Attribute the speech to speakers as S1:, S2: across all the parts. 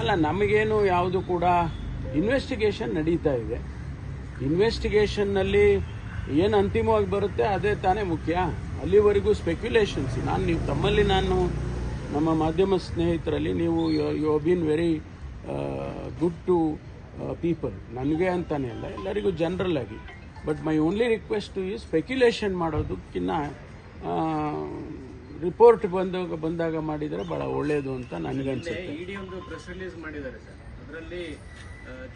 S1: ಅಲ್ಲ, ನಮಗೇನು ಯಾವುದು ಕೂಡ ಇನ್ವೆಸ್ಟಿಗೇಷನ್ ನಡೀತಾ ಇದೆ. ಇನ್ವೆಸ್ಟಿಗೇಷನ್ನಲ್ಲಿ ಏನು ಅಂತಿಮವಾಗಿ ಬರುತ್ತೆ, ಅದೇ ತಾನೇ ಮುಖ್ಯ. ಅಲ್ಲಿವರೆಗೂ ಸ್ಪೆಕ್ಯುಲೇಷನ್ಸ್ ನಾನು ನೀವು ತಮ್ಮಲ್ಲಿ ನಾನು ನಮ್ಮ ಮಾಧ್ಯಮ ಸ್ನೇಹಿತರಲ್ಲಿ ನೀವು you been very good to people ನನಗೆ ಅಂತಾನೆ ಅಲ್ಲ, ಎಲ್ಲರಿಗೂ ಜನರಲ್ ಆಗಿ. But my only request is speculation ಮಾಡೋದಕ್ಕಿಂತ ರಿಪೋರ್ಟ್ ಬಂದಾಗ ಬಂದಾಗ ಮಾಡಿದರೆ ಭಾಳ ಒಳ್ಳೆಯದು ಅಂತ ನನಗನ್ಸುತ್ತೆ
S2: ಇಡಿ ಒಂದು ಪ್ರೆಸ್ ರಿಲೀಸ್ ಮಾಡಿದ್ದಾರೆ ಸರ್. ಅದರಲ್ಲಿ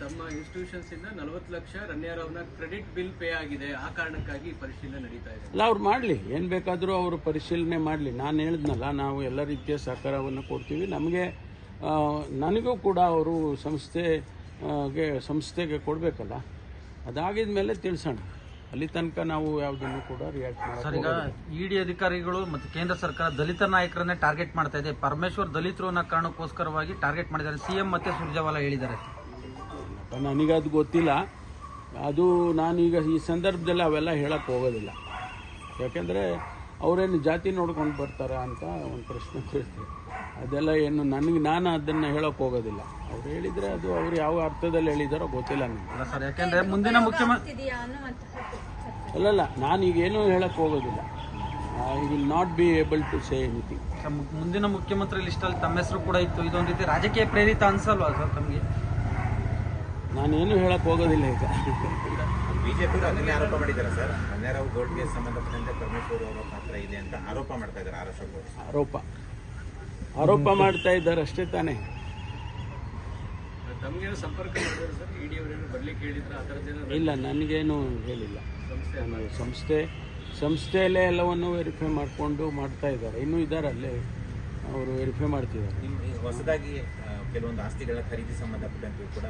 S2: ತಮ್ಮ ಇನ್ಸ್ಟಿಟ್ಯೂಷನ್ಸ್ ಇಂದ ನಲವತ್ತು ಲಕ್ಷ ರನ್ಯಾರಾವ್ನ ಕ್ರೆಡಿಟ್ ಬಿಲ್ ಪೇ ಆಗಿದೆ. ಆ ಕಾರಣಕ್ಕಾಗಿ ಪರಿಶೀಲನೆ ನಡೀತಾ ಇದೆ.
S1: ಅಲ್ಲ ಅವ್ರು ಮಾಡಲಿ. ಏನು ಬೇಕಾದರೂ ಅವರು ಪರಿಶೀಲನೆ ಮಾಡಲಿ. ನಾನು ಹೇಳಿದ್ನಲ್ಲ ನಾವು ಎಲ್ಲ ರೀತಿಯ ಸಹಕಾರವನ್ನು ಕೊಡ್ತೀವಿ. ನಮಗೆ ನನಗೂ ಕೂಡ ಅವರು ಸಂಸ್ಥೆಗೆ ಸಂಸ್ಥೆಗೆ ಕೊಡಬೇಕಲ್ಲ. ಅದಾಗಿದ ಮೇಲೆ ತಿಳಿಸೋಣ. ಅಲ್ಲಿ ತನಕ ನಾವು ಯಾವುದನ್ನು ಕೂಡ ರಿಯಾಕ್ಟ್
S3: ಸರ್ ಈಗ ಇಡಿ ಅಧಿಕಾರಿಗಳು ಮತ್ತು ಕೇಂದ್ರ ಸರ್ಕಾರ ದಲಿತ ನಾಯಕರನ್ನೇ ಟಾರ್ಗೆಟ್ ಮಾಡ್ತಾ ಇದೆ. ಪರಮೇಶ್ವರ್ ದಲಿತರು ಅನ್ನೋ ಕಾರಣಕ್ಕೋಸ್ಕರವಾಗಿ ಟಾರ್ಗೆಟ್ ಮಾಡಿದ್ದಾರೆ. ಸಿಎಂ ಮತ್ತೆ ಸುರ್ಜೇವಾಲಾ ಹೇಳಿದ್ದಾರೆ.
S1: ನನಗದು ಗೊತ್ತಿಲ್ಲ. ಅದು ನಾನೀಗ ಈ ಸಂದರ್ಭದಲ್ಲಿ ಅವೆಲ್ಲ ಹೇಳಕ್ಕೆ ಹೋಗೋದಿಲ್ಲ. ಯಾಕೆಂದರೆ ಅವರೇನು ಜಾತಿ ನೋಡ್ಕೊಂಡು ಬರ್ತಾರೆ ಅಂತ ಒಂದು ಪ್ರಶ್ನೆ ಕೇಳ್ತೀವಿ ಅದೆಲ್ಲ ಏನು ನನಗೆ ನಾನು ಅದನ್ನು ಹೇಳಕ್ಕೆ ಹೋಗೋದಿಲ್ಲ. ಅವ್ರು ಹೇಳಿದರೆ ಅದು ಅವ್ರು ಯಾವ ಅರ್ಥದಲ್ಲಿ ಹೇಳಿದಾರೋ ಗೊತ್ತಿಲ್ಲ ನನಗೆ.
S3: ಸರ್ ಯಾಕೆಂದ್ರೆ ಮುಂದಿನ ಮುಖ್ಯಮಂತ್ರಿ.
S1: ಅಲ್ಲಲ್ಲ ಈಗ ಏನೂ ಹೇಳಕ್ಕೆ ಹೋಗೋದಿಲ್ಲ I will not be able to say anything
S3: ಮುಂದಿನ ಮುಖ್ಯಮಂತ್ರಿ ಲಿಸ್ಟಲ್ಲಿ ತಮ್ಮ ಹೆಸರು ಕೂಡ ಇತ್ತು. ಇದೊಂದು ರೀತಿ ರಾಜಕೀಯ ಪ್ರೇರಿತ ಅನ್ಸಲ್ವಾ ಸರ್ ತಮಗೆ?
S1: ನಾನೇನು ಹೇಳಕ್ಕೆ ಹೋಗೋದಿಲ್ಲ ಈಗ.
S4: ಬಿಜೆಪಿ ಅದನ್ನೇ ಆರೋಪ ಮಾಡಿದ್ದಾರೆ ಸರ್. ಮನ್ಯರಾವ್ ಗೋಡ್ಗೆ ಸಂಬಂಧಪಟ್ಟಂತೆ ಪರಮೇಶ್ವರ್ ಅವರ ಪಾತ್ರ ಇದೆ ಅಂತ ಆರೋಪ ಮಾಡ್ತಾ ಇದ್ದಾರೆ ಆರ್ ಅಶೋಕ್ ಗೌಡ್
S1: ಆರೋಪ. ಆರೋಪ ಮಾಡ್ತಾ ಇದ್ದಾರೆ ಅಷ್ಟೇ ತಾನೇ.
S2: ತಮಗೇನು ಸಂಪರ್ಕ ಮಾಡಿದ್ರು ಸರ್? ಇಡಿ ಅವರೇನು ಬರ್ಲಿಕ್ಕೆ ಹೇಳಿದ್ರು? ಆ ಥರದ್ದೇನು
S1: ಇಲ್ಲ ನನಗೇನು ಹೇಳಿಲ್ಲ. ಸಂಸ್ಥೆ ಸಂಸ್ಥೆಯಲ್ಲೇ ಎಲ್ಲವನ್ನು ವೆರಿಫೈ ಮಾಡಿಕೊಂಡು ಮಾಡ್ತಾ ಇದ್ದಾರೆ. ಇನ್ನೂ ಇದ್ದಾರೆ ಅಲ್ಲಿ ಅವರು ವೆರಿಫೈ ಮಾಡ್ತಿದ್ದಾರೆ.
S4: ಹೊಸದಾಗಿ ಕೆಲವೊಂದು ಆಸ್ತಿಗಳ ಖರೀದಿ ಸಂಬಂಧಪಟ್ಟಂತೆ ಕೂಡ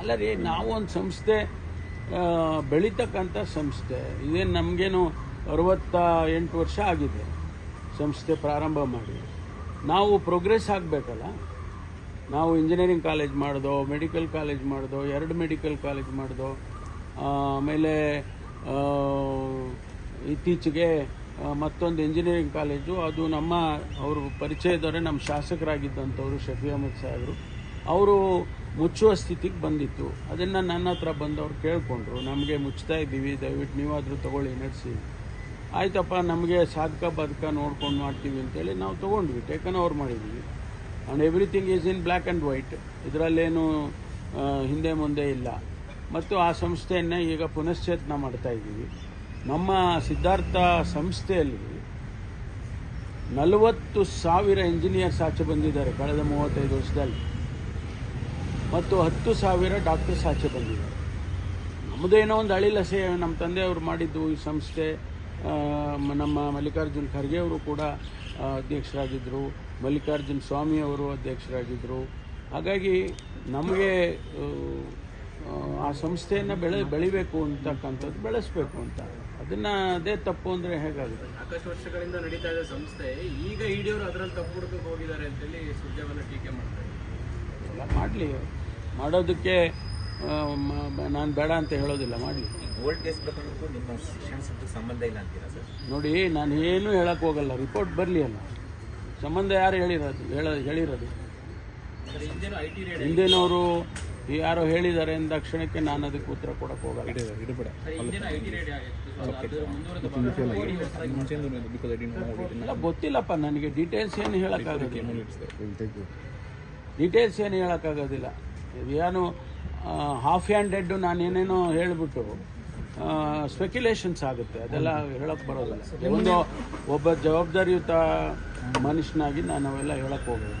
S1: ಅಲ್ಲ ರೀ ನಾವು ಒಂದು ಸಂಸ್ಥೆ ಬೆಳೀತಕ್ಕಂಥ ಸಂಸ್ಥೆ ಇದೇನು ನಮಗೇನು ಅರವತ್ತ ಎಂಟು ವರ್ಷ ಆಗಿದೆ ಸಂಸ್ಥೆ ಪ್ರಾರಂಭ ಮಾಡಿ. ನಾವು ಪ್ರೋಗ್ರೆಸ್ ಆಗಬೇಕಲ್ಲ. ನಾವು ಇಂಜಿನಿಯರಿಂಗ್ ಕಾಲೇಜ್ ಮಾಡಿದೋ ಮೆಡಿಕಲ್ ಕಾಲೇಜ್ ಮಾಡಿದೋ ಎರಡು ಮೆಡಿಕಲ್ ಕಾಲೇಜ್ ಮಾಡ್ದೋ ಆಮೇಲೆ ಇತ್ತೀಚೆಗೆ ಮತ್ತೊಂದು ಇಂಜಿನಿಯರಿಂಗ್ ಕಾಲೇಜು ಅದು ನಮ್ಮ ಅವರು ಪರಿಚಯದವರೇ ನಮ್ಮ ಶಾಸಕರಾಗಿದ್ದಂಥವರು ಶಫಿ ಅಹಮದ್ ಸಾಹೇಬರು. ಅವರು ಮುಚ್ಚುವ ಸ್ಥಿತಿಗೆ ಬಂದಿತ್ತು. ಅದನ್ನು ನನ್ನ ಹತ್ರ ಬಂದವರು ಕೇಳಿಕೊಂಡ್ರು. ನಮಗೆ ಮುಚ್ತಾ ಇದ್ದೀವಿ, ದಯವಿಟ್ಟು ನೀವಾದರೂ ತಗೊಳ್ಳಿ, ನಡೆಸಿ. ಆಯ್ತಪ್ಪ, ನಮಗೆ ಸಾಧಕ ಬದುಕ ನೋಡ್ಕೊಂಡು ಮಾಡ್ತೀವಿ ಅಂತೇಳಿ ನಾವು ತೊಗೊಂಡ್ವಿ. ಟೇಕನ್ ಓವರ್ ಮಾಡಿದ್ವಿ. And everything is in black and white ಇದರಲ್ಲೇನು ಹಿಂದೆ ಮುಂದೆ ಇಲ್ಲ. ಮತ್ತು ಆ ಸಂಸ್ಥೆಯನ್ನು ಈಗ ಪುನಶ್ಚೇತನ ಮಾಡ್ತಾ ಇದ್ದೀವಿ. ನಮ್ಮ ಸಿದ್ಧಾರ್ಥ ಸಂಸ್ಥೆಯಲ್ಲಿ ನಲವತ್ತು ಸಾವಿರ ಇಂಜಿನಿಯರ್ಸ್ ಆಚೆ ಬಂದಿದ್ದಾರೆ ಕಳೆದ ಮೂವತ್ತೈದು ವರ್ಷದಲ್ಲಿ. ಮತ್ತು ಹತ್ತು ಸಾವಿರ ಡಾಕ್ಟರ್ಸ್ ಆಚೆ ಬಂದಿದ್ದಾರೆ. ನಮ್ಮದೇನೋ ಒಂದು ಅಳಿಲಸೆ ನಮ್ಮ ತಂದೆಯವರು ಮಾಡಿದ್ದು ಈ ಸಂಸ್ಥೆ ನಮ್ಮ ಮಲ್ಲಿಕಾರ್ಜುನ್ ಖರ್ಗೆ ಅವರು ಕೂಡ ಅಧ್ಯಕ್ಷರಾಗಿದ್ದರು ಮಲ್ಲಿಕಾರ್ಜುನ್ ಸ್ವಾಮಿಯವರು ಅಧ್ಯಕ್ಷರಾಗಿದ್ದರು ಹಾಗಾಗಿ ನಮಗೆ ಆ, ಸಂಸ್ಥೆಯನ್ನು ಬೆಳೆ ಬೆಳಿಬೇಕು ಅಂತಕ್ಕಂಥದ್ದು ಬೆಳೆಸಬೇಕು ಅಂತ. ಅದನ್ನ ಅದೇ ತಪ್ಪು ಅಂದರೆ ಹೇಗಾಗುತ್ತೆ?
S2: ಸಾಕಷ್ಟು ವರ್ಷಗಳಿಂದ ನಡೀತಾ ಇದೆ ಸಂಸ್ಥೆ ಈಗ ಇಡಿ ಅವರು ಅದರಲ್ಲಿ ತಪ್ಪು ಹುಡುಕಕ್ಕೆ ಹೋಗಿದ್ದಾರೆ ಅಂತೇಳಿ ಸುದ್ದಿಯವನ್ನ ಟೀಕೆ ಮಾಡ್ತಾರೆ
S1: ಎಲ್ಲ ಮಾಡಲಿ. ಮಾಡೋದಕ್ಕೆ ನಾನು ಬೇಡ ಅಂತ ಹೇಳೋದಿಲ್ಲ ಮಾಡಲಿ.
S4: ಈ ಗೋಲ್ಡ್ ಕೇಸ್ ಪ್ರಕರಣಕ್ಕೂ ನಿಮ್ಮ ಶಿಕ್ಷಣ ಸಂಸ್ಥೆ ಸಂಬಂಧ ಇಲ್ಲ ಅಂತೀರಾ ಸರ್?
S1: ನೋಡಿ ನಾನು ಏನು ಹೇಳಕ್ಕೆ ಹೋಗಲ್ಲ. ರಿಪೋರ್ಟ್ ಬರಲಿ ಅಲ್ಲ. ಸಂಬಂಧ ಯಾರು ಹೇಳಿರೋದು? ಹೇಳ ಹೇಳಿರೋದು? ಹಿಂದಿನವರು ಯಾರೋ ಹೇಳಿದ್ದಾರೆ ಅಂದ ಕ್ಷಣಕ್ಕೆ ನಾನು ಅದಕ್ಕೆ ಉತ್ತರ ಕೊಡಕ್ಕೆ ಹೋಗಲ್ಲ. ಗೊತ್ತಿಲ್ಲಪ್ಪ ನನಗೆ ಡೀಟೇಲ್ಸ್ ಏನು ಹೇಳೋಕ್ಕಾಗೋದಿಲ್ಲ. ಡೀಟೇಲ್ಸ್ ಏನು ಹೇಳೋಕ್ಕಾಗೋದಿಲ್ಲ. ಏನು ಹಾಫ್ ಹ್ಯಾಂಡೆಡ್ ನಾನೇನೇನೋ ಹೇಳಿಬಿಟ್ಟು ಸ್ಪೆಕ್ಯುಲೇಷನ್ಸ್ ಆಗುತ್ತೆ. ಅದೆಲ್ಲ ಹೇಳಕ್ಕೆ ಬರೋದಿಲ್ಲ. ಒಂದು ಒಬ್ಬ ಜವಾಬ್ದಾರಿಯುತ ಮನುಷ್ಯನಾಗಿ ನಾನು ಅವೆಲ್ಲ ಹೇಳಕ್ಕೆ ಹೋಗೋದಿಲ್ಲ